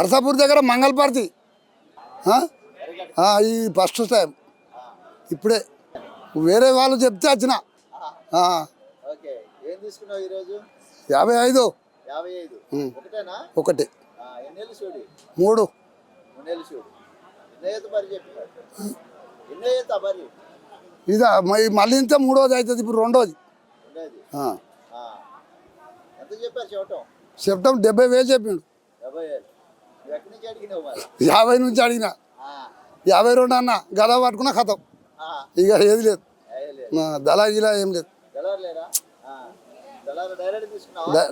అరసాపూర్ దగ్గర మంగళపార్తి ఈ first time ఇప్పుడే. వేరే వాళ్ళు చెప్తే వచ్చిన యాభై ఐదు. ఒకటి. మూడు. ఇదా మళ్ళీ ఇంత మూడోది అవుతుంది ఇప్పుడు రెండోది. చెప్పారు సెప్టెంబర్ డెబ్బై వేలు చెప్పిండు డెబ్బై ఏళ్ళు నువ్వు ఎక్కడి నుంచి అడిగినావు మరి యాభై నుంచి అడిగిన. యాభై రెండు అన్న గద పట్టుకున్న కథం ఇక ఏది లేదు. దళా ఏం లేదు.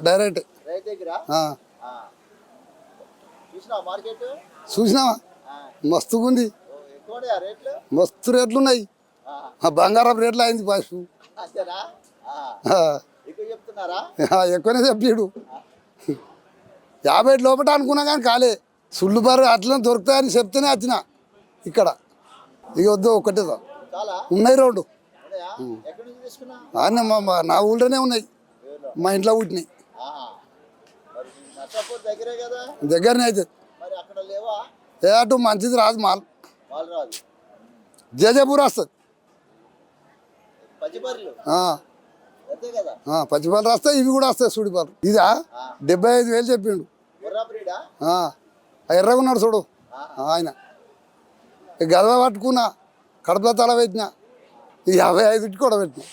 డైరెక్ట్. చూసినావా మార్కెట్? చూసినావా? మస్తుగా ఉంది ఎక్కువ రేట్లు? మస్తు రేట్లు ఉన్నాయి. బంగారం రేట్లు అయింది ఆ, ఎక్కువనే చెప్పాడు. యాభై లోపల అనుకున్నా కానీ కాలే. సుళ్ళు బారు అట్లా దొరుకుతాయని చెప్తేనే వచ్చిన ఇక్కడ. ఇక వద్దు. చాలా? ఉన్నాయి రెండు. ఉన్నాయా? ఎక్కడి నుంచి తీసుకున్నా? ఆయన మా నా ఊళ్ళోనే ఉన్నాయి. మా ఇంట్లో పుట్టినాయి. కదా? దగ్గరనే అయితే. ఏ అటు మంచిది రాదు మాల్. జేజేపూర్ వస్తుంది. పచ్చిపాలు వస్తాయి ఇవి కూడా వస్తాయి సుడిపాలు ఇదా? డెబ్బై ఐదు వేలు చెప్పిండు. ఎర్రగా ఉన్నాడు చూడు. ఆయన. ఈ గదవ పట్టుకున్నా కడప తల పెట్టిన ఈ యాభై ఐదుకి కూడా పెట్టిన.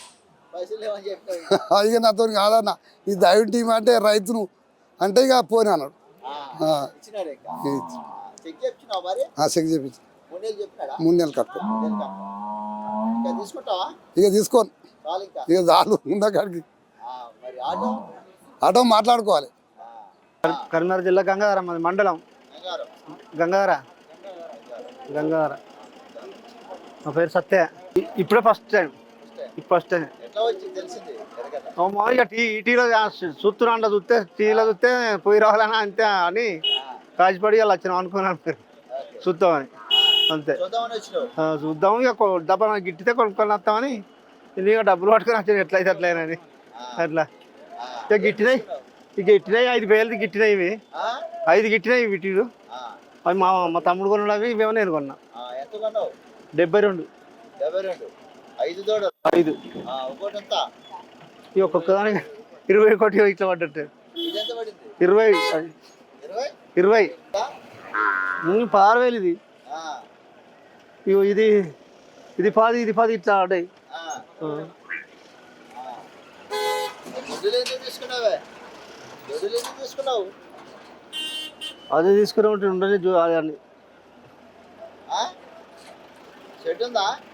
ఇక. నాతో కాదన్న ఈ దైవ టీం అంటే రైతును అంటే ఇక పోని అన్నాడు. చెక్ చేపించి మూడు నెలలు కట్టు. ఇంకా తీసుకోను. ఇంకా. చాలు ఉన్న కాడికి. ఆ, మరి ఆటో? ఆటో మాట్లాడుకోవాలి. కరీంనగర్ జిల్లా గంగాధర మండలం. గంగాధర గంగాధర నా పేరు సత్య. ఇప్పుడే ఫస్ట్ టైం ఫస్ట్ టైం మామూలుగా టీ టీలో చూస్తున్నాండ చూస్తే టీవీలో చూస్తే పోయి రావాలని అంతే అని కాచిపడి వాళ్ళు వచ్చినాం అనుకున్నాను చూద్దామని అంతే చూద్దాం ఇక డబ్బా గిట్టితే కొనుక్కొని వస్తామని. ఇక డబ్బులు పట్టుకొని వచ్చాను ఎట్లయితే అట్లయినని అట్లా. ఇక గిట్టినాయి. ఇక గిట్టినాయి ఐదు వేలది గిట్టినాయి ఇవి? ఐదు గిట్టినాయి ఇవి ఆ, అవి మా మా తమ్ముడు కొన్నాడు ఇవేమో నేను కొన్నా. డెబ్బై రెండు. ఐదు ఈ ఒక్కొక్క దానికి ఇరవై ఒకటి ఇట్లా పడ్డట్టు. ఇరవై. ఇరవై? పదహారు వేలు ఇది. ఇది ఇది పది ఇది పది ఇట్లా ఆడాయి అదే తీసుకుని ఉంటే ఉండని చూ- అది అని.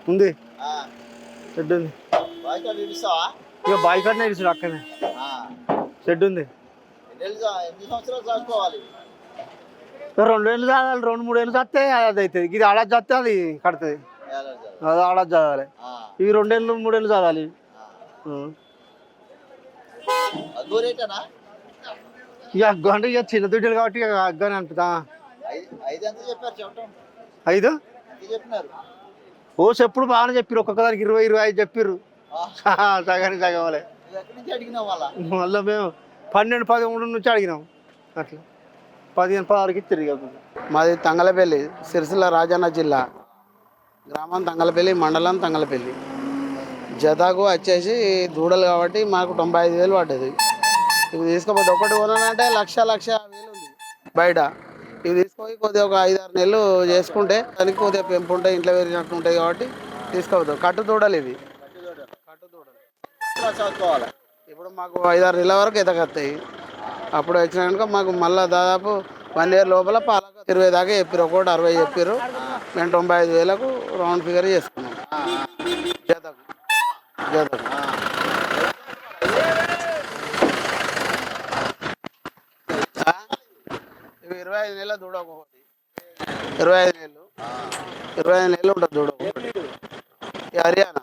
ఉందా? షెడ్ ఉంది. కార్డు ఇక బాయ్ ఇచ్చాడు అక్కనే. ఆ, షెడ్ ఉంది. రెండు ఏళ్ళు చదవాలి రెండు మూడు ఏళ్ళు చస్తే అది అవుతుంది ఇది ఆడ చస్తే అది కడుతుంది. అది ఆడ చదవాలి. ఇవి రెండేళ్ళు మూడేళ్ళు చదవాలి. ఇక అగ్గు అంటే ఇక చిన్న దుడ్డలు కాబట్టి ఇక అగ్గు అని అనిపిస్తా ఐదు? చెప్పారు ఓ చెప్పుడు బాగానే చెప్పిర్రు. ఒక్కొక్క దానికి ఇరవై ఇరవై ఐదు చెప్పిర్రు. ఆ, సగానికి సగం వాళ్ళే మళ్ళీ? మేము పన్నెండు పదమూడు నుంచి అడిగినాం. అట్లా. పదిహేను పదహారుకి ఇచ్చారు ఇక మాది తంగలపల్లి సిరిసిల్ల రాజన్న జిల్లా. గ్రామం తంగలపల్లి మండలం తంగలపల్లి. జతకు వచ్చేసి దూడలు కాబట్టి మాకు తొంభై ఐదు వేలు పడ్డది. ఇవి తీసుకోబోతే ఒకటి కొనాలంటే లక్ష లక్ష వేలు ఉంది. బయట. ఇవి తీసుకొని కొద్దిగా ఒక ఐదు ఆరు నెలలు చేసుకుంటే దానికి కొద్దిగా పెంపు ఉంటాయి ఇంట్లో పెరిగినట్టు ఉంటాయి కాబట్టి తీసుకోవద్దు కట్టు దూడలు ఇవి. కట్టు దూడలు చదువుకోవాలి. ఇప్పుడు మాకు ఐదారు నెలల వరకు ఎదగత్తాయి అప్పుడు వచ్చిన కనుక మాకు మళ్ళీ దాదాపు వన్ ఇయర్ లోపల పాలకు ఇరవై దాకా చెప్పారు ఒకటి అరవై చెప్పారు మేము తొంభై ఐదు వేలకు రౌండ్ ఫిగర్ చేసుకున్నాం. జతకు. జతకు ఆ? ఇవి ఇరవై ఐదు నెలల దూడ ఒకటి. ఇరవై ఐదు నెలలు ఇరవై ఐదు నెలలు ఉంటుంది దూడ ఒకటి. హర్యానా?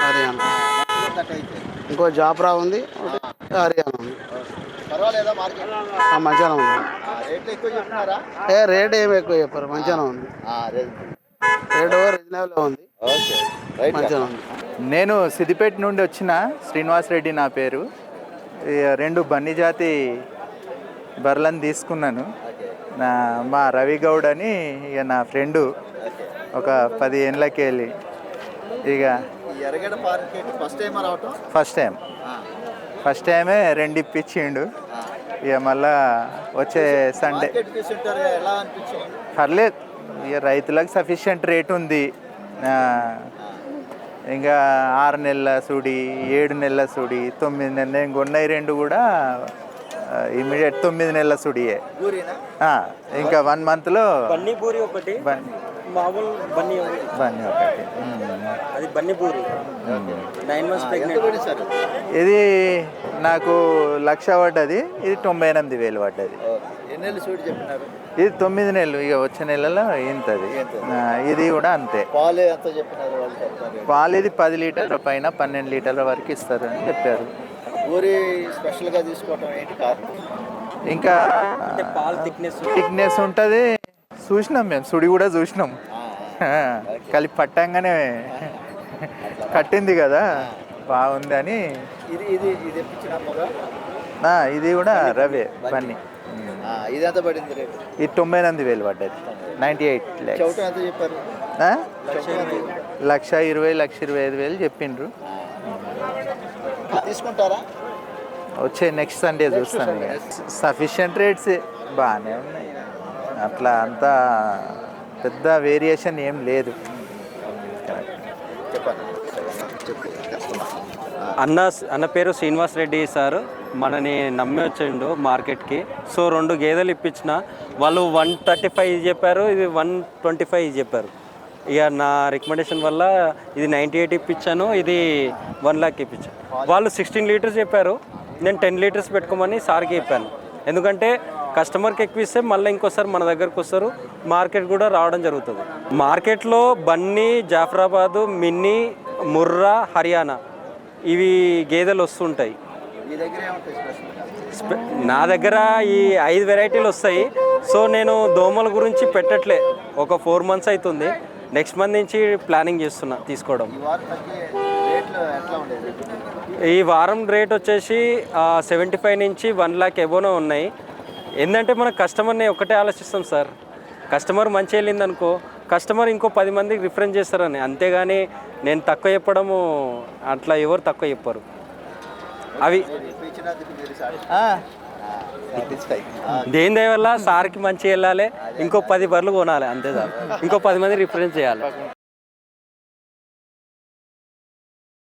హర్యానా. ఇంకో జాప్రా ఉంది హర్యానా ఉంది. పర్వాలేదా మార్కెట్. ఆ, మంచిగానే ఉంది. ఏ రేట్ ఏమి ఎక్కువ చెప్పారు మంచిగానే ఉంది. రేట్ రీజనబుల్ ఉంది. ఓకే రైట్ మంచిగానే ఉంది. నేను సిద్దిపేట నుండి వచ్చిన శ్రీనివాస్ రెడ్డి నా పేరు. ఈ రెండు బన్నీ జాతి బర్రెలను తీసుకున్నాను. నా మా రవి గౌడ్ అని ఇక నా ఫ్రెండు ఒక పది ఏళ్ళకి వెళ్ళి. ఇక first time first time. First టైమే రెండు ఇప్పించిండు. ఇక మళ్ళా వచ్చే సండే. పర్లేదు. ఇక రైతులకు సఫిషియంట్ రేట్ ఉంది. ఇంకా ఆరు నెలల సుడి ఏడు నెలల సుడి తొమ్మిది నెలల ఇంక ఉన్నాయి రెండు కూడా ఇమీడియట్ తొమ్మిది నెలల సుడియే. ఇంకా వన్ మంత్లో బన్నీ పూరి ఒకటి మామూలు బన్నీ. బన్నీ ఒకటి. అది బన్నీ పూరి నైన్ మంత్స్ ప్రెగ్నెంట్ ఇది నాకు లక్ష పడ్డది ఇది తొంభై ఎనిమిది వేలు పడ్డది. ఇది తొమ్మిది నెలలు ఇక వచ్చే నెలలో ఇంతది. ఇది కూడా అంతే. పాలు ఇది పది లీటర్ల పైన పన్నెండు లీటర్ల వరకు ఇస్తారు అని చెప్పారు. ఊరి స్పెషల్గా తీసుకోవటం ఏంటి కారణం ఇంకా అంటే పాల్ థిక్నెస్ థిక్నెస్ ఉంటుంది. చూసినాం మేము సుడి కూడా చూసినాం. కలిపి పట్టంగానే కట్టింది కదా బాగుంది అని. ఇది ఇది ఇది ఎప్పించిన మొగ ఆ, ఇది కూడా రవే బన్నీ ఆ, ఇది ఎంత పడింది రేటు? ఇది తొంభై ఎనిమిది వేలు పడ్డది. Ninety eight lakhs? లక్ష ఇరవై. లక్ష ఇరవై ఐదు వేలు చెప్పిండ్రు. తీసుకుంటారా? వచ్చే నెక్స్ట్ సండే చూస్తాను సఫిషియంట్ రేట్స్ బాగానే ఉన్నాయి. అట్లా అంతా పెద్ద వేరియేషన్ ఏం లేదు. అన్న అన్న పేరు శ్రీనివాస్ రెడ్డి సార్. మనని నమ్మి వచ్చిండు మార్కెట్కి. సో రెండు గేదెలు ఇప్పించిన. వాళ్ళు వన్ థర్టీ ఫైవ్ చెప్పారు ఇది వన్ ట్వంటీ ఫైవ్ చెప్పారు. ఇక నా రికమెండేషన్ వల్ల ఇది నైంటీ ఎయిట్ ఇప్పించాను ఇది వన్ లాక్ ఇప్పించాను వాళ్ళు సిక్స్టీన్ లీటర్స్ చెప్పారు నేను టెన్ లీటర్స్ పెట్టుకోమని సార్కి చెప్పాను. ఎందుకంటే కస్టమర్కి ఎక్కువ ఇస్తే మళ్ళీ ఇంకోసారి మన దగ్గరకు వస్తారు మార్కెట్ కూడా రావడం జరుగుతుంది. మార్కెట్లో బన్నీ జాఫరాబాదు మిన్నీ ముర్రా హర్యానా ఇవి గేదెలు వస్తుంటాయి. నా దగ్గర ఈ ఐదు వెరైటీలు వస్తాయి. సో నేను దోమల గురించి పెట్టట్లే. ఒక ఫోర్ మంత్స్ అవుతుంది నెక్స్ట్ మంత్ నుంచి ప్లానింగ్ చేస్తున్నా తీసుకోవడం. ఈ వారం రేట్ వచ్చేసి సెవెంటీ ఫైవ్ నుంచి వన్ లాక్ ఎబోనో ఉన్నాయి. ఏంటంటే మన కస్టమర్ని ఒకటే ఆలోచిస్తాం సార్. కస్టమర్ మంచి వెళ్ళింది అనుకో కస్టమర్ ఇంకో పది మందికి రిఫరెన్స్ చేస్తారని. అంతేగాని నేను తక్కువ చెప్పడము అట్లా ఎవరు తక్కువ చెప్పరు. అవి దేని దయ వల్ల సార్కి మంచి వెళ్ళాలి? ఇంకో పది బర్రెలు కొనాలి అంతే సార్. ఇంకో పది మంది రిఫరెన్స్ చేయాలి.